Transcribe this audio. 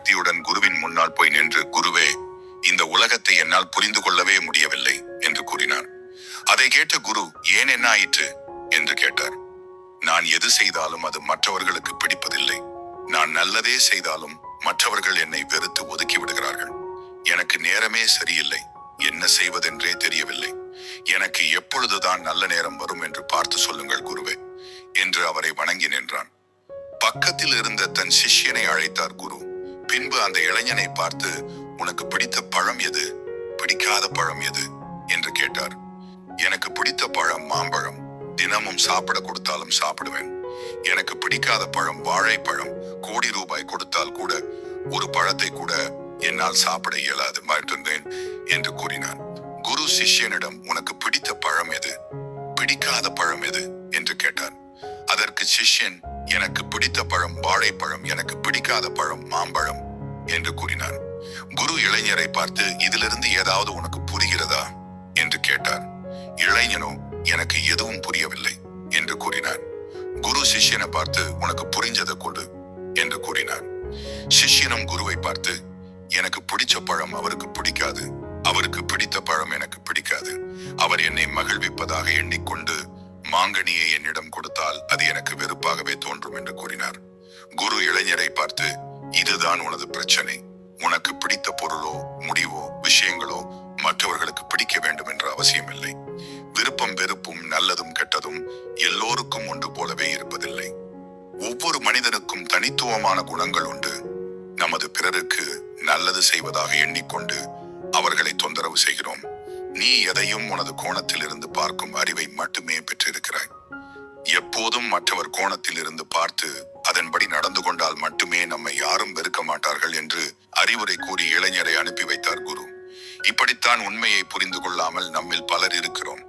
பக்தியுடன் குருவின் முன்னால் போய் நின்று குருவே இந்த உலகத்தை என்னால் புரிந்து கொள்ளவே முடியவில்லை என்று கூறினார் அதை கேட்ட குரு ஏன் என்ன ஆயிற்று? என்று கேட்டார். நான் எது செய்தாலும் அது மற்றவர்களுக்கு பிடிப்பதில்லை. நான் நல்லதே செய்தாலும் மற்றவர்கள் என்னை வெறுத்து ஒதுக்கி விடுகிறார்கள். எனக்கு நேரமே சரியில்லை. என்ன செய்வதென்றே தெரியவில்லை. எனக்கு எப்பொழுதுதான் நல்ல நேரம் வரும் என்று பார்த்து சொல்லுங்கள் குருவே என்று அவரை வணங்கி நின்றான். பக்கத்தில் இருந்த தன் சிஷ்யனை அழைத்தார் குரு. பின்பு அந்த இளைஞனை பார்த்து உனக்கு பிடித்த பழம் எது? பிடிக்காத பழம் எது? என்று கேட்டார். எனக்கு பிடித்த பழம் மாம்பழம். தினமும் சாப்பிட கொடுத்தாலும் சாப்பிடுவேன். எனக்கு பிடிக்காத பழம் வாழைப்பழம். கோடி ரூபாய் கொடுத்தால் கூட ஒரு பழத்தை கூட என்னால் சாப்பிட இயலாது. மாற்றிருந்தேன் என்று கூறினான். குரு சிஷ்யனிடம் உனக்கு பிடித்த பழம் எது? பிடிக்காத பழம் எது? என்று கேட்டார் அதற்கு சிஷ்யன் எனக்கு பிடித்த பழம் வாழைப்பழம் எனக்கு பிடிக்காத பழம் மாம்பழம் என்று கூறினான். குரு இளைஞரை பார்த்து இதிலிருந்து ஏதாவது உனக்கு புரிகிறதா? என்று கேட்டார். இளைஞனோ எனக்கு எதுவும் புரியவில்லை என்று கூறினார் குரு சிஷ்யனை பார்த்து உனக்கு புரிஞ்சதை கொடு என்று கூறினார் சிஷ்யனும் குருவை பார்த்து எனக்கு பிடிச்ச பழம் அவருக்கு பிடிக்காது. அவருக்கு பிடித்த பழம் எனக்கு பிடிக்காது. அவர் என்னை மகிழ்விப்பதாக எண்ணிக்கொண்டு மாங்கனியை என்னிடம் கொடுத்தால் அது எனக்கு தோன்றும் என்று கூறினார். குரு இளைஞரை பார்த்து இதுதான் உனது பிரச்சனை. உனக்கு பிடித்த பொருளோ முடிவோ விஷயங்களோ மற்றவர்களுக்கு பிடிக்க வேண்டும் என்ற அவசியமில்லை. விருப்பம் வெறுப்பும் நல்லதும் கெட்டதும் எல்லோருக்கும் ஒன்று போலவே இருப்பதில்லை. ஒவ்வொரு மனிதனுக்கும் தனித்துவமான குணங்கள் உண்டு. நமது பிறருக்கு நல்லது செய்வதாக எண்ணிக்கொண்டு அவர்களை தொந்தரவு செய்கிறோம். நீ எதையும் உனது கோணத்தில் இருந்து பார்க்கும் அறிவை மட்டுமே பெற்றிருக்கிறாய். எப்போதும் மற்றவர் கோணத்தில் இருந்து பார்த்து அதன்படி நடந்து கொண்டால் மட்டுமே நம்மை யாரும் வெறுக்க மாட்டார்கள் என்று அறிவுரை கூறி இளைஞரை அனுப்பி வைத்தார் குரு. இப்படித்தான் உண்மையை புரிந்து கொள்ளாமல் நம்மில் பலர் இருக்கிறோம்.